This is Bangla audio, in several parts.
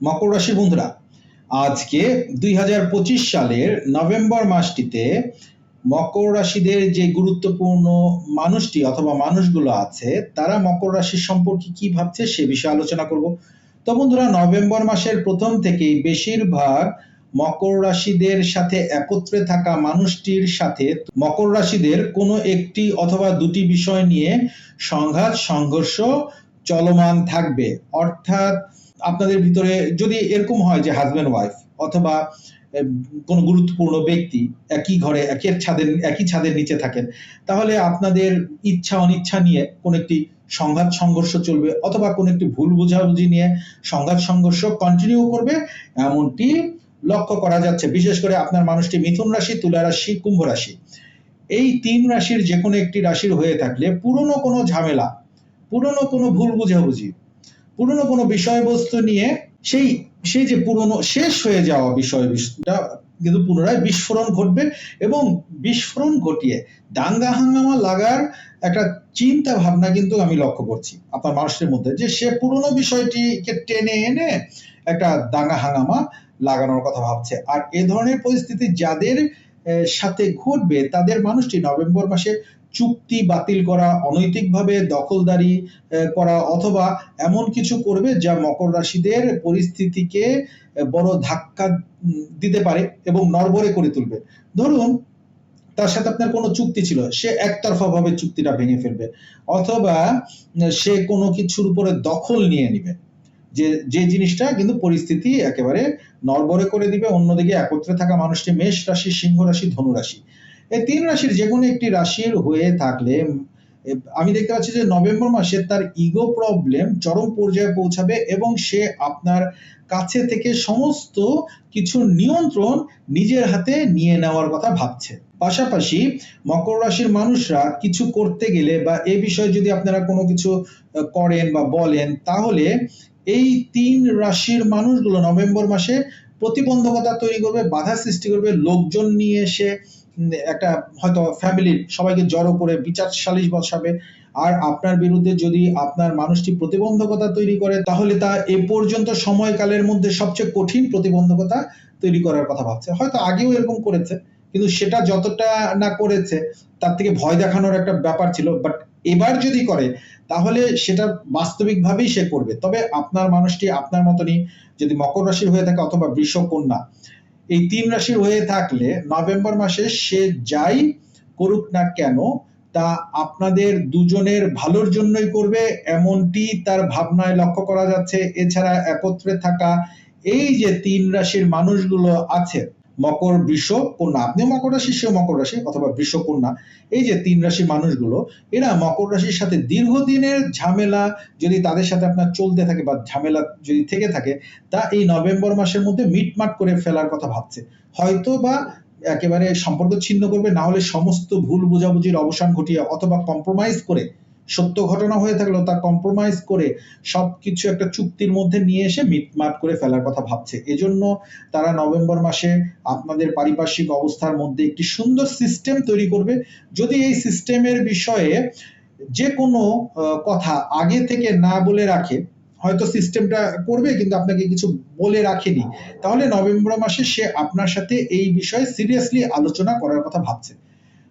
মকর রাশি বন্ধুরা, আজকে দুই সালের নভেম্বর মাসটিতে মকর রাশিদের যে গুরুত্বপূর্ণ মানুষটি অথবা মানুষগুলো আছে, তারা মকর রাশি সম্পর্কে কি ভাবছে সে বিষয়ে আলোচনা করব। তো বন্ধুরা, নভেম্বর মাসের প্রথম থেকেই বেশিরভাগ মকর রাশিদের সাথে একত্রে থাকা মানুষটির সাথে মকর রাশিদের কোনো একটি অথবা দুটি বিষয় নিয়ে সংঘাত, সংঘর্ষ চলমান থাকবে। অর্থাৎ আপনাদের ভিতরে যদি এরকম হয় যে হাজব্যান্ড ওয়াইফ অথবা কোনো গুরুত্বপূর্ণ ব্যক্তি একই ঘরে একই ছাদের একই ছাদের নিচে থাকেন, তাহলে আপনাদের ইচ্ছা, অনিচ্ছা নিয়ে কোন একটি সংঘাত, সংঘর্ষ চলবে অথবা কোন একটি ভুল বোঝাবুঝি নিয়ে সংঘাত, সংঘর্ষ কন্টিনিউ করবে, এমনটি লক্ষ্য করা যাচ্ছে। বিশেষ করে আপনার মানুষটি মিথুন রাশি, তুলা রাশি, কুম্ভ রাশি। এই তিন রাশির যে কোনো একটি রাশির হয়ে থাকলে পুরনো কোনো ঝামেলা, পুরনো কোনো ভুল বোঝাবুঝি পুরনো কোনো বিষয়বস্তু নিয়ে সেই সেই যে পুরনো শেষ হয়ে যাওয়া বিষয়টা কিন্তু পুনরায় বিস্ফোরণ ঘটবে এবং বিস্ফোরণ ঘটিয়ে দাঙ্গা হাঙ্গামা লাগার একটা চিন্তা ভাবনা কিন্তু আমি লক্ষ্য করছি আপনার মানুষের মধ্যে যে সে পুরনো বিষয়টিকে টেনে এনে একটা দাঙ্গা হাঙ্গামা লাগানোর কথা ভাবছে। আর এ ধরনের পরিস্থিতি যাদের সাথে ঘটবে তাদের মানুষটি নভেম্বর মাসে চুক্তি বাতিল করা, অনৈতিকভাবে দখলদারি করা অথবা এমন কিছু করবে যা মকর রাশিদের পরিস্থিতিকে বড় ধাক্কা দিতে পারে এবং নড়বড়ে করে তুলবে। ধরুন, তার সাথে আপনার কোনো চুক্তি ছিল, সে একতরফা ভাবে চুক্তিটা ভেঙে ফেলবে অথবা সে কোনো কিছুর উপরে দখল নিয়ে নিবে। যে যে জিনিসটা কিন্তু পরিস্থিতি একেবারে নড়বড়ে করে দিবে, অন্যদিকে একত্রে থাকা মানুষটি মেষ রাশি, সিংহ রাশি, ধনু রাশি। এই তিন রাশির যে কোনো একটি রাশির হয়ে থাকলে আমি দেখতে পাচ্ছি যে নভেম্বর মাসে তার ইগো প্রবলেম চরম পর্যায়ে পৌঁছাবে এবং সে আপনার কাছে থেকে সমস্ত কিছু নিয়ন্ত্রণ নিজের হাতে নিয়ে নেওয়ার কথা ভাবছে। পাশাপাশি মকর রাশির মানুষরা কিছু করতে গেলে বা এ বিষয়ে যদি আপনারা কোনো কিছু করেন বা বলেন, তাহলে এই তিন রাশির মানুষগুলো নভেম্বর মাসে প্রতিবন্ধকতা তৈরি করবে, বাধা সৃষ্টি করবে, লোকজন নিয়ে এসে একটা হয়তো ফ্যামিলির সবাইকে জড়ো করে বিচার সালিশ বসাবে। আর আপনার বিরুদ্ধে যদি আপনার মানুষটি প্রতিবন্ধকতা তৈরি করে, তাহলে তা এ পর্যন্ত সময়কালের মধ্যে সবচেয়ে কঠিন প্রতিবন্ধকতা তৈরি করার কথা ভাবছে। হয়তো আগেও এরকম করেছে, কিন্তু সেটা যতটা না করেছে, তার থেকে ভয় দেখানোর একটা ব্যাপার ছিল। বাট এবার যদি করে, তাহলে সেটা বাস্তবিকভাবেই সে করবে। তবে আপনার মানুষটি আপনার মতনই, যদি মকর রাশির হয়ে থাকে অথবা বৃষ কন্যা এই তিন রাশির হয়ে থাকলে নভেম্বর মাসে সে যাই করুক না কেন, তা আপনাদের দুজনের ভালোর জন্যই করবে, এমনটি তার ভাবনায় লক্ষ্য করা যাচ্ছে। এছাড়া একত্রে থাকা এই যে তিন রাশির মানুষগুলো আছে মকর বৃষ কন্যা। আপনিও মকর রাশি, সেও মকর রাশি অথবা বৃষ কন্যা। এই যে তিন রাশি মানুষগুলো, এরা মকর রাশির সাথে দীর্ঘদিনের ঝামেলা যদি তাদের সাথে আপনার চলতে থাকে বা ঝামেলা যদি থেকে থাকে, তা এই নভেম্বর মাসের মধ্যে মিটমাট করে ফেলার কথা ভাবছে। হয়তো বা একেবারে সম্পর্ক ছিন্ন করবে, না হলে সমস্ত ভুল বোঝাবুঝির অবসান ঘটিয়ে অথবা কম্প্রোমাইজ করে সত্য ঘটনা হয়ে থাকলেও তা কম্প্রোমাইজ করে সবকিছু একটা চুক্তির মধ্যে নিয়ে এসে মিটমাট করে ফেলার কথা ভাবছে। এজন্য তারা নভেম্বর মাসে আপনাদের পারিপার্শ্বিক অবস্থার মধ্যে একটি সুন্দর সিস্টেম তৈরি করবে। যদি এই সিস্টেমের বিষয়ে যে কোনো কথা আগে থেকে না বলে রাখে, হয়তো সিস্টেমটা করবে কিন্তু আপনাকে কিছু বলে রাখেনি, তাহলে নভেম্বর মাসে সে আপনার সাথে এই বিষয়ে সিরিয়াসলি আলোচনা করার কথা ভাবছে।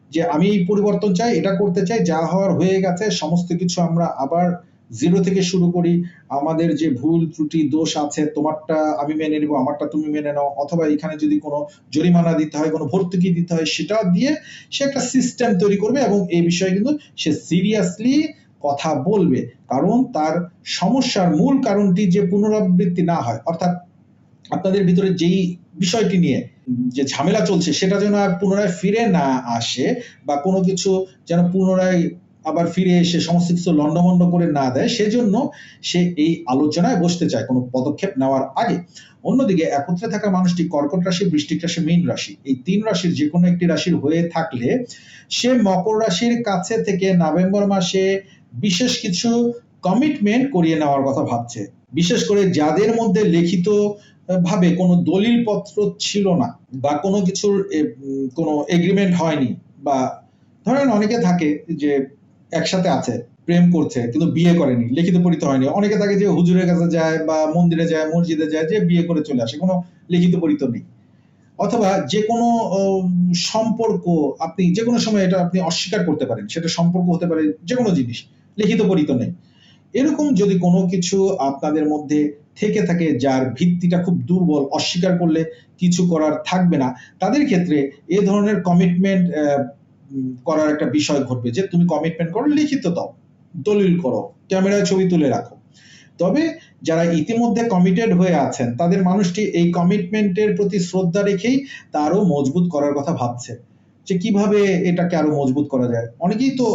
যে আমি এই পরিবর্তন চাই, এটা করতে চাই, যা হওয়ার হয়ে গেছে, সমস্ত কিছু আমরা আবার জিরো থেকে শুরু করি। আমাদের যে ভুল, ত্রুটি, দোষ আছে, তোমারটা আমি মেনে নেব, আমারটা তুমি মেনে নাও। অথবা এখানে যদি কোনো জরিমানা দিতে হয়, কোনো ভর্তুকি দিতে হয়, সেটা দিয়ে সে একটা সিস্টেম তৈরি করবে এবং এই বিষয়ে কিন্তু সে সিরিয়াসলি কথা বলবে। কারণ তার সমস্যার মূল কারণটি যে পুনরাবৃত্তি না হয়, অর্থাৎ আপনাদের ভিতরে যেই বিষয়টি নিয়ে যে ঝামেলা চলছে সেটা যেন আর পুনরায় ফিরে না আসে বা কোনো কিছু যেন পুনরায় আবার ফিরে এসে সমস্ত কিছু লন্ডমন্ড করে না দেয়, সেজন্য সে এই আলোচনায় বসতে চায় কোনো পদক্ষেপ নেওয়ার আগে। অন্যদিকে একত্রে থাকা মানুষটি কর্কট রাশি বৃষ্টিক রাশি, মীন রাশি। এই তিন রাশির যে কোনো একটি রাশির হয়ে থাকলে সে মকর রাশির কাছে থেকে নভেম্বর মাসে বিশেষ কিছু কমিটমেন্ট করিয়ে নেওয়ার কথা ভাবছে। বিশেষ করে যাদের মধ্যে লিখিত ভাবে কোনো দলিল পত্র ছিল না বা কোনো কিছুর কোনো এগ্রিমেন্ট হয়নি বা ধরেন অনেকে থাকে যে একসাথে আছে, প্রেম করছে কিন্তু বিয়ে করেনি, লিখিত পরিত হয়নি। অনেকে থাকে যে হুজুরের কাছে যায় বা মন্দিরে যায়, মসজিদে যায়, যে বিয়ে করে চলে আসে, কোনো লিখিত পরিত নেই। অথবা যে কোনো সম্পর্ক আপনি, যে কোনো সময় এটা আপনি অস্বীকার করতে পারেন, সেটা সম্পর্ক হতে পারে, যে কোনো জিনিস, লিখিত পরিত নেই। এরকম যদি কোনো কিছু আপনাদের মধ্যে থেকে থাকে যার ভিত্তিটা খুব দুর্বল, অস্বীকার করলে কিছু করার থাকবে না, তাদের ক্ষেত্রে এ ধরনের কমিটমেন্ট করার একটা বিষয় ঘটবে যে তুমি কমিটমেন্ট করো, লিখিত দাও, দলিল করো, ক্যামেরায় ছবি তুলে রাখো। তবে যারা ইতিমধ্যে কমিটেড হয়ে আছেন, তাদের মানুষটি এই কমিটমেন্টের প্রতি শ্রদ্ধা রেখেই তা আরও মজবুত করার কথা ভাবছে। যে কীভাবে এটাকে আরও মজবুত করা যায়? অনেকেই তো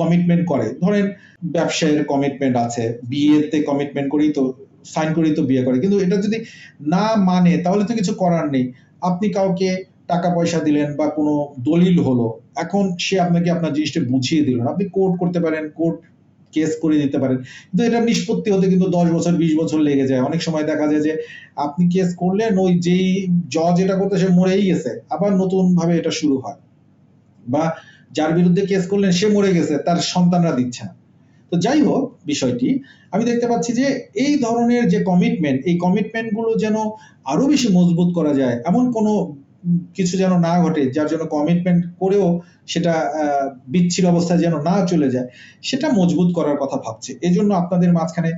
কমিটমেন্ট করে। ধরেন ব্যবসায়ের কমিটমেন্ট আছে, বিয়েতে কমিটমেন্ট করেই তো সাইন করেই তো বিয়ে করে। কিন্তু এটা যদি না মানে তাহলে তো কিছু করার নেই। আপনি কাউকে টাকা পয়সা দিলেন বা কোনো দলিল হলো, এখন সে আপনাকে আপনার জিনিসটা বুঝিয়ে দিল না। আপনি কোর্ট করতে পারেন কোর্ট কেস করে দিতে পারেন। কিন্তু এটা নিষ্পত্তি হতে কিন্তু দশ বছর, বিশ বছর লেগে যায়। অনেক সময় দেখা যায় যে আপনি কেস করলেন, ওই যেই জজ এটা করতে, সে মরেই গেছে। আবার নতুন ভাবে এটা শুরু হয়। বা যার বিরুদ্ধে কেস করলেন, সে মরে গেছে, তার সন্তানরা দিচ্ছে না। তো যাই হোক বিষয়টি, আমি দেখতে পাচ্ছি যে এই ধরনের যে কমিটমেন্ট এই কমিটমেন্টগুলো যেন আরও বেশি মজবুত করা যায়, এমন কোনো কিছু যেন না ঘটে, যার জন্য কমিটমেন্ট করেও সেটা বিচ্ছিন্ন অবস্থায় যেন না চলে যায়, সেটা মজবুত করার কথা ভাবছে। এজন্য আপনাদের মাঝখানে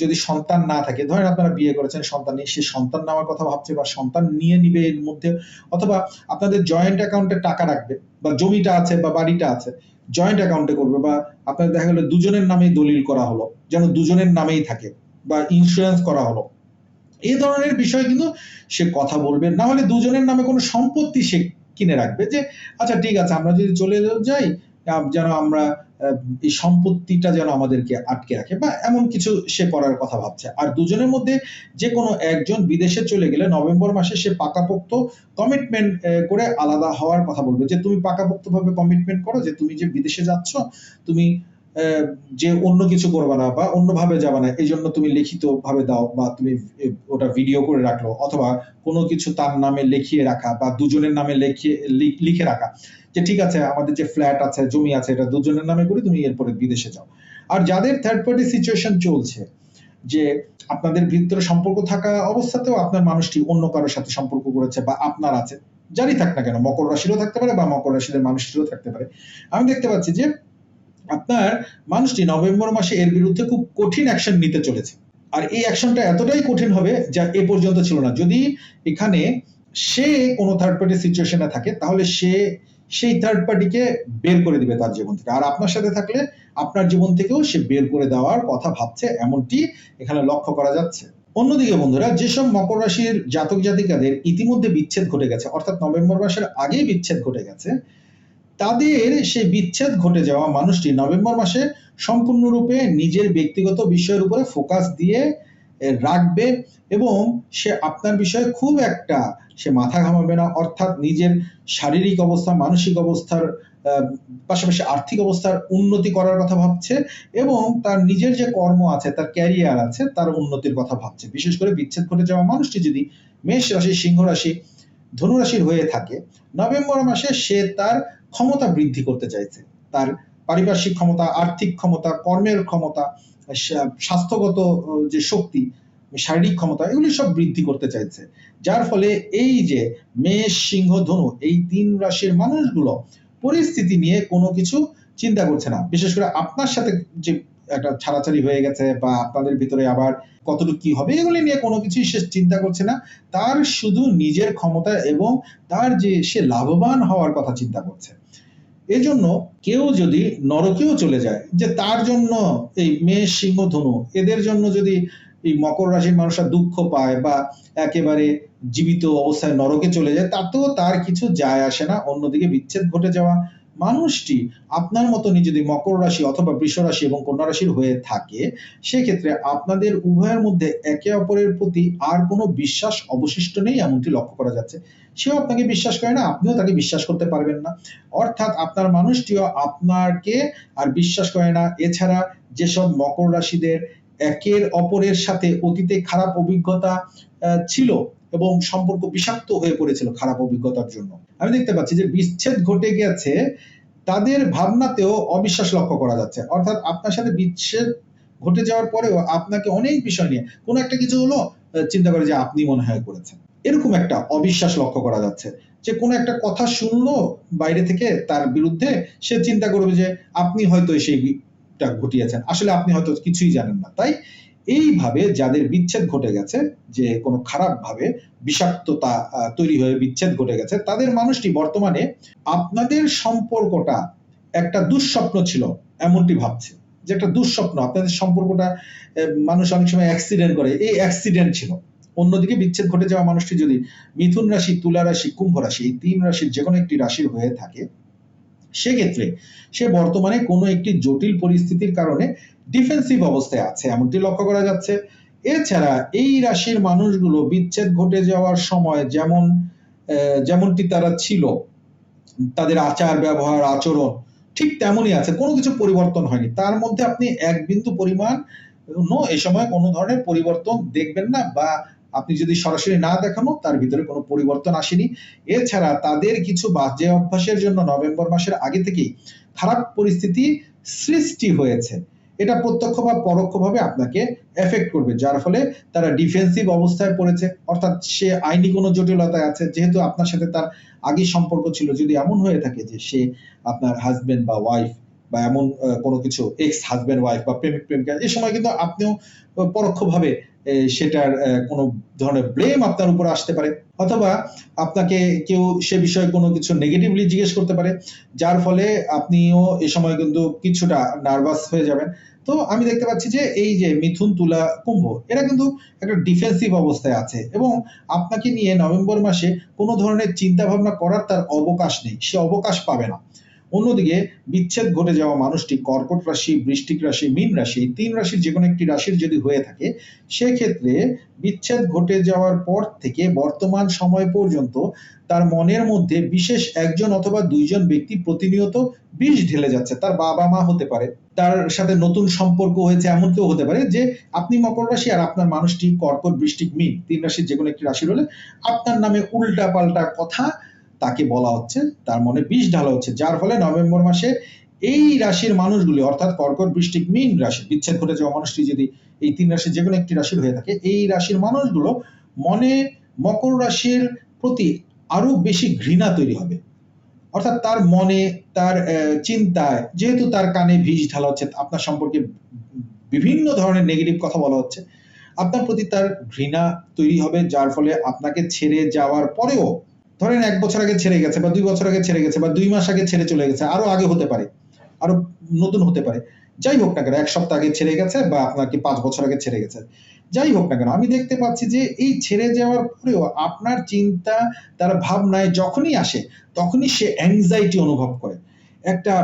যদি সন্তান না থাকে, ধরেন আপনারা বিয়ে করেছেন, সন্তান নেই সে সন্তান নেওয়ার কথা ভাবছে বা সন্তান নিয়ে নিবে এর মধ্যে, অথবা আপনাদের জয়েন্ট অ্যাকাউন্টে টাকা রাখবে, বা জমিটা আছে, বা বাড়িটা আছে জয়েন্ট অ্যাকাউন্টে করবে, বা আপনার দেখা গেলো দুজনের নামেই দলিল করা হলো, যেন দুজনের নামেই থাকে, বা ইন্স্যুরেন্স করা হলো। এই ধরনের বিষয় কিন্তু সে কথা বলবে। না হলে দুজনের নামে কোনো সম্পত্তি সে কিনে রাখবে যে আচ্ছা ঠিক আছে, আমরা যদি চলে যাই যেন আমরা এই সম্পত্তিটা যেন আমাদেরকে আটকে রাখে বা এমন কিছু সে করার কথা ভাবছে। আর দুজনের মধ্যে যে কোনো একজন বিদেশে চলে গেলে নভেম্বর মাসে সে পাকাপোক্ত কমিটমেন্ট করে আলাদা হওয়ার কথা বলবে যে, তুমি পাকাপোক্ত ভাবে কমিটমেন্ট করো যে, তুমি যে বিদেশে যাচ্ছ, তুমি যে অন্য কিছু করবে না বা অন্যভাবে যাবে না এই জন্য তুমি লিখিত ভাবে দাও বা তুমি ওটা ভিডিও করে রাখল অথবা কোনো কিছু তার নামে লিখিয়ে রাখা বা দুজনের নামে লিখিয়ে লিখে রাখা যে ঠিক আছে, আমাদের যে ফ্ল্যাট আছে, জমি আছে, এটা দুজনের নামে করে তুমি এরপরে বিদেশে যাও। আর যাদের থার্ড পার্টি সিচুয়েশন চলছে, যে আপনাদের ভিতরে সম্পর্ক থাকা অবস্থাতেও আপনার মানুষটি অন্য কারোর সাথে সম্পর্ক করেছে বা আপনার আছে, যারই থাক না কেন, মকর রাশিরও থাকতে পারে বা মকর রাশিদের মানুষটিরও থাকতে পারে। আমি দেখতে পাচ্ছি যে আপনার মানুষটি নভেম্বর মাসে এর বিরুদ্ধে খুব কঠিন অ্যাকশন নিতে চলেছে। আর এই অ্যাকশনটা এতটাই কঠিন হবে যা এ পর্যন্ত ছিল না। যদি এখানে সে কোনো থার্ড পার্টি সিচুয়েশনে থাকে, তাহলে সে সেই থার্ড পার্টিকে বের করে দিবে তার জীবন থেকে। আর আপনার সাথে থাকলে আপনার জীবন থেকেও সে বের করে দেওয়ার কথা ভাবছে, এমনটি এখানে লক্ষ্য করা যাচ্ছে। অন্যদিকে বন্ধুরা, যেসব মকর রাশির জাতক জাতিকাদের ইতিমধ্যে বিচ্ছেদ ঘটে গেছে, অর্থাৎ নভেম্বর মাসের আগেই বিচ্ছেদ ঘটে গেছে তাদের সেই বিচ্ছেদ ঘটে যাওয়া মানুষটি নভেম্বর মাসে সম্পূর্ণরূপে নিজের ব্যক্তিগত বিষয়ের উপরে ফোকাস দিয়ে রাখবে এবং সে আপনার বিষয়ে খুব একটা সে মাথা ঘামাবে না। অর্থাৎ নিজের শারীরিক অবস্থা, মানসিক অবস্থার পাশাপাশি আর্থিক অবস্থার উন্নতি করার কথা ভাবছে এবং তার নিজের যে কর্ম আছে, তার ক্যারিয়ার আছে, তার উন্নতির কথা ভাবছে। বিশেষ করে বিচ্ছেদ ঘটে যাওয়া মানুষটি যদি মেষ রাশি, সিংহ রাশি ধনুরাশির হয়ে থাকে, নভেম্বর মাসে সে তার ক্ষমতা বৃদ্ধি করতে চাইছে। তার পারিপার্শ্বিক ক্ষমতা, আর্থিক ক্ষমতা, কর্মের ক্ষমতা স্বাস্থ্যগত যে শক্তি, শারীরিক ক্ষমতা, এগুলি সব বৃদ্ধি করতে চাইছে। যার ফলে এই যে মেষ, সিংহ, ধনু, এই তিন রাশির মানুষগুলো পরিস্থিতি নিয়ে কোনো কিছু চিন্তা করছে না। বিশেষ করে আপনার সাথে যে একটা ছাড়াছাড়ি হয়ে গেছে বা আপনাদের ভিতরে আবার কতটুকু কি হবে, এগুলি নিয়ে কোনো কিছুই সে চিন্তা করছে না। তার শুধু নিজের ক্ষমতা এবং তার যে সে লাভবান হওয়ার কথা চিন্তা করছে। এজন্য কেউ যদি নরকেও চলে যায়, যে তার জন্য এই মেষ, সিংহ, ধনু, এদের জন্য যদি এই মকর রাশির মানুষরা দুঃখ পায় বা একেবারে জীবিত অবস্থায় নরকে চলে যায়, তাতেও তার কিছু যায় আসে না, অন্যদিকে বিচ্ছেদ ঘটে যাওয়া মানুষটি আপনার মতনই যদি মকর রাশি অথবা বৃষ রাশি এবং কন্যা রাশির হয়ে থাকে, সেক্ষেত্রে আপনাদের উভয়ের মধ্যে একে অপরের প্রতি আর কোনো বিশ্বাস অবশিষ্ট নেই এমনটি লক্ষ্য করা যাচ্ছে। সেও আপনাকে বিশ্বাস করে না, আপনিও তাকে বিশ্বাস করতে পারবেন না। অর্থাৎ আপনার মানুষটিও আপনাকে আর বিশ্বাস করে না। এছাড়া যেসব মকর রাশিদের একের অপরের সাথে অতীতে খারাপ অভিজ্ঞতা ছিল এবং সম্পর্ক বিষাক্ত হয়ে পড়েছিল খারাপ অভিজ্ঞতার জন্য। আমি দেখতে পাচ্ছি যে বিচ্ছেদ ঘটে গেছে তাদের ভাবনাতেও অবিশ্বাস লক্ষ্য করা যাচ্ছে। অর্থাৎ আপনার সাথে বিচ্ছেদ ঘটে যাওয়ার পরেও আপনাকে অনেক বিষয় নিয়ে, কোনো একটা কিছু হলো চিন্তা করে যে আপনি মনে হয় করেছেন। এরকম একটা অবিশ্বাস লক্ষ্য করা যাচ্ছে যে কোনো একটা কথা শুনলো বাইরে থেকে তার বিরুদ্ধে, সে চিন্তা করবে যে আপনি হয়তো সেইটা ঘটিয়েছেন। আসলে আপনি হয়তো কিছুই জানেন না। তাই এইভাবে যাদের বিচ্ছেদ ঘটে গেছে, যে কোনো খারাপ ভাবে বিষাক্ততা তৈরি হয়ে বিচ্ছেদ ঘটে গেছে, তাদের মানুষটি বর্তমানে আপনাদের সম্পর্কটা একটা দুঃস্বপ্ন ছিল, এমনটি ভাবছে। যে একটা দুঃস্বপ্ন, আপনাদের সম্পর্কটা মানুষ অনেক সময় অ্যাক্সিডেন্ট করে, এই অ্যাক্সিডেন্ট ছিল। অন্যদিকে বিচ্ছেদ ঘটে যাওয়া মানুষটি যদি মিথুন রাশি, তুলা রাশি, কুম্ভ রাশি, এই তিন রাশির যে কোনো একটি রাশির হয়ে থাকে সেক্ষেত্রে সে বর্তমানে কোনো একটি জটিল পরিস্থিতির কারণে ডিফেন্সিভ অবস্থায় আছে, এমনটি লক্ষ্য করা যাচ্ছে। এছাড়া এই রাশির মানুষগুলো বিচ্ছেদ ঘটে যাওয়ার সময় যেমন যেমনটি তারা ছিল, তাদের আচার, ব্যবহার, আচরণ ঠিক তেমনই আছে, কোনো কিছু পরিবর্তন হয়নি। তার মধ্যে আপনি এক বিন্দু পরিমাণ এই সময় কোনো ধরনের পরিবর্তন দেখবেন না বা আপনি যদি সরাসরি না দেখানো, তার ভিতরে কোনো পরিবর্তন আসেনি। এছাড়া তাদের কিছু বাজে অভ্যাসের জন্য নভেম্বর মাসের আগে থেকেই খারাপ পরিস্থিতি সৃষ্টি হয়েছে। এটা প্রত্যক্ষ বা পরোক্ষভাবে আপনাকে এফেক্ট করবে, যার ফলে তারা ডিফেন্সিভ অবস্থায় পড়েছে। অর্থাৎ সে আইনি কোনো জটিলতায় আছে, যেহেতু আপনার সাথে তার আগে সম্পর্ক ছিল। যদি এমন হয়ে থাকে যে সে আপনার হাজবেন্ড বা ওয়াইফ বা এমন কোনো কিছু এক্স হাজবেন্ড ওয়াইফ বা প্রেমিক প্রেমিকা এই সময় কিন্তু আপনিও পরোক্ষভাবে সেটার কোনো ধরনের ব্লেম আপনার উপর আসতে পারে। অথবা আপনাকে কেউ সে বিষয়ে কোনো কিছু নেগেটিভলি জিজ্ঞেস করতে পারে, যার ফলে আপনিও এ সময় কিন্তু কিছুটা নার্ভাস হয়ে যাবেন। তো আমি দেখতে পাচ্ছি যে এই যে মিথুন তুলা কুম্ভ, এরা কিন্তু একটা ডিফেন্সিভ অবস্থায় আছে এবং আপনাকে নিয়ে নভেম্বর মাসে কোনো ধরনের চিন্তা ভাবনা করার তার অবকাশ নেই, সে অবকাশ পাবে না। অন্যদিকে বিচ্ছেদ ঘটে যাওয়া মানুষটি কর্কট রাশি, বৃষ্টিক রাশি, মীন রাশি তিন রাশির যে কোনো একটি রাশির যদি হয়ে থাকে, সেক্ষেত্রে বিচ্ছেদ ঘটে যাওয়ার পর থেকে বর্তমান সময় পর্যন্ত তার মনের মধ্যে বিশেষ একজন অথবা দুইজন ব্যক্তি প্রতিনিয়ত বিষ ঢেলে যাচ্ছে। তার বাবা মা হতে পারে, তার সাথে নতুন সম্পর্ক হয়েছে, এমন কেউ হতে পারে যে আপনি মকর রাশি আর আপনার মানুষটি কর্কট, বৃষ্টিক, মীন, তিন রাশির যে কোনো একটি রাশির হলে আপনার নামে উল্টা পাল্টা কথা তাকে বলা হচ্ছে, তার মনে বিষ ঢালা হচ্ছে। যার ফলে নভেম্বর মাসে এই রাশির মানুষগুলি, অর্থাৎ কর্কট, বৃষ্টিক, মীন রাশি, বিচ্ছেদ ঘটে যাওয়া মানুষটি যদি এই তিন রাশির যে কোনো একটি রাশির হয়ে থাকে, এই রাশির মানুষগুলো মনে মকর রাশির প্রতি আরও বেশি ঘৃণা তৈরি হবে। অর্থাৎ তার মনে, তার চিন্তায়, যেহেতু তার কানে ভিজ ঢালা হচ্ছে, আপনার সম্পর্কে বিভিন্ন ধরনের নেগেটিভ কথা বলা হচ্ছে, আপনার প্রতি তার ঘৃণা তৈরি হবে, যার ফলে আপনাকে ছেড়ে যাওয়ার পরেও ধরেন এক বছর আগে ছেড়ে গেছে বা দুই বছর আগে ছেড়ে গেছে বা দুই মাস আগে ছেড়ে চলে গেছে, আরও আগে হতে পারে, আরও নতুন হতে পারে। যাই হোক না কেন, এক সপ্তাহ আগে ছেড়ে গেছে বা আপনাকে পাঁচ বছর আগে ছেড়ে গেছে। যাই হোক না কেন, আমি দেখতে পাচ্ছি যে এই ছেড়ে যাওয়ার পরেও আপনার চিন্তা, তার ভাবনায় যখনই আসে, তখনই সে অ্যাংজাইটি অনুভব করে। একটা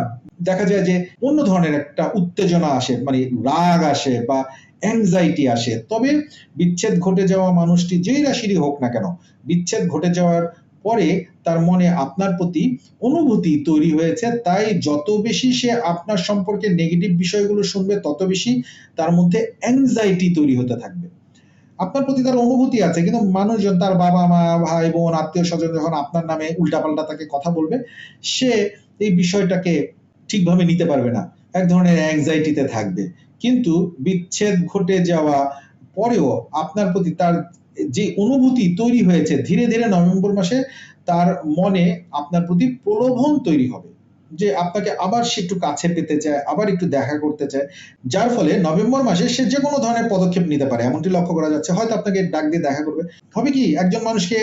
দেখা যায় যে অন্য ধরনের একটা উত্তেজনা আসে মানে রাগ আসে বা অ্যাংজাইটি আসে। তবে বিচ্ছেদ ঘটে যাওয়া মানুষটি যেই রাশিরই হোক না কেন, বিচ্ছেদ ঘটে যাওয়ার পরে তার মনে আপনার প্রতি অনুভূতি তৈরি হয়েছে। তাই যত বেশি সে আপনার সম্পর্কে নেগেটিভ বিষয়গুলো শুনবে, তত বেশি তার মধ্যে অ্যাংজাইটি তৈরি হতে থাকবে। আপনার প্রতি তার অনুভূতি আছে, কিন্তু মানুষজন, তার বাবা মা, ভাই বোন, আত্মীয় স্বজন যখন আপনার নামে উল্টাপাল্টা তাকে কথা বলবে, সে এই বিষয়টাকে ঠিকভাবে নিতে পারবে না। এক ধরনের অ্যাংজাইটিতে থাকবে। কিন্তু বিচ্ছেদ ঘটে যাওয়া পরেও আপনার প্রতি তার যে অনুভূতি তৈরি হয়েছে, ধীরে ধীরে নভেম্বর মাসে তার মনে আপনার প্রতি প্রলোভন তৈরি হবে। যে আপনাকে আবার সে একটু কাছে পেতে চায়, আবার একটু দেখা করতে চায়। যার ফলে নভেম্বর মাসে সে যে কোনো ধরনের পদক্ষেপ নিতে পারে, এমনটি লক্ষ্য করা যাচ্ছে। হয়তো আপনাকে ডাক দিয়ে দেখা করবে। হবে কি, একজন মানুষকে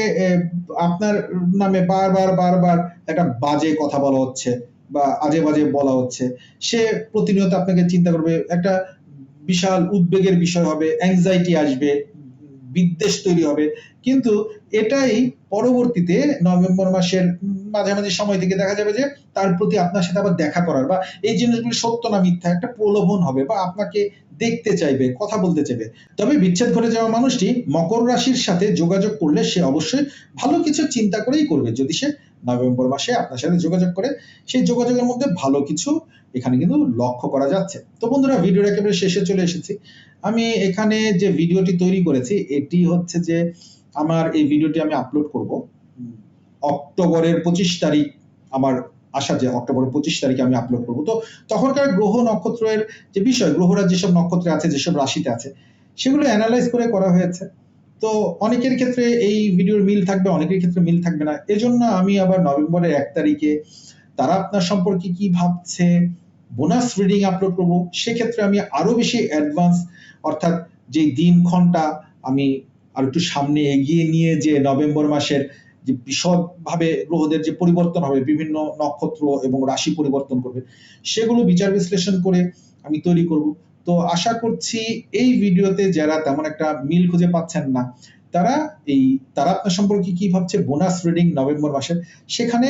আপনার নামে বারবার বারবার একটা বাজে কথা বলা হচ্ছে বা আজে বাজে বলা হচ্ছে। সে প্রতিনিয়ত আপনাকে চিন্তা করবে, একটা বিশাল উদ্বেগের বিষয় হবে অ্যাংজাইটি আসবে। বিদ্বেষ তৈরি হবে। কিন্তু এটাই পরবর্তীতে নভেম্বর মাসের মাঝামাঝি সময় থেকে দেখা যাবে যে, তার প্রতি আপনার সাথে আবার দেখা করার বা এই জিনিসগুলি সত্য না মিথ্যা একটা প্রলোভন হবে বা আপনাকে দেখতে চাইবে, কথা বলতে চাইবে। তবে বিচ্ছেদ ঘটে যাওয়া মানুষটি মকর রাশির সাথে যোগাযোগ করলে সে অবশ্যই ভালো কিছু চিন্তা করেই করবে। যদি সে নভেম্বর মাসে আপনার সাথে যোগাযোগ করে, সেই যোগাযোগের মধ্যে ভালো কিছু এখানে কিন্তু লক্ষ্য করা যাচ্ছে। তো বন্ধুরা, ভিডিওর একেবারে শেষে চলে এসেছি। আমি এখানে যে ভিডিওটি তৈরি করেছি, এটি হচ্ছে যে আমার এই ভিডিওটি আমি আপলোড করব। অক্টোবরের পঁচিশ তারিখ আমার আসা যে অক্টোবরের পঁচিশ তারিখে আমি আপলোড করব। তো তখনকার গ্রহ নক্ষত্রের যে বিষয় গ্রহরা যেসব নক্ষত্রে আছে, যেসব রাশিতে আছে, সেগুলো অ্যানালাইজ করে করা হয়েছে। তো অনেকের ক্ষেত্রে এই ভিডিওর মিল থাকবে, অনেকের ক্ষেত্রে মিল থাকবে না। এজন্য আমি আবার নভেম্বরের এক তারিখে তারা আপনার সম্পর্কে কি ভাবছে বোনাস রিডিং আপলোড করব, সেক্ষেত্রে আমি আরও বেশি অ্যাডভান্স অর্থাৎ যে দিন ঘণ্টা আমি আর একটু সামনে এগিয়ে নিয়ে যে নভেম্বর মাসের যে বিশদভাবে গ্রহদের যে পরিবর্তন হবে, বিভিন্ন নক্ষত্র এবং রাশি পরিবর্তন করবে, সেগুলো বিচার বিশ্লেষণ করে আমি তৈরি করব। তো আশা করছি এই ভিডিওতে যারা তেমন একটা মিল খুঁজে পাচ্ছেন না, তারা এই তারা আপনার সম্পর্কে কি ভাবছে বোনাস রিডিং নভেম্বর মাসের, সেখানে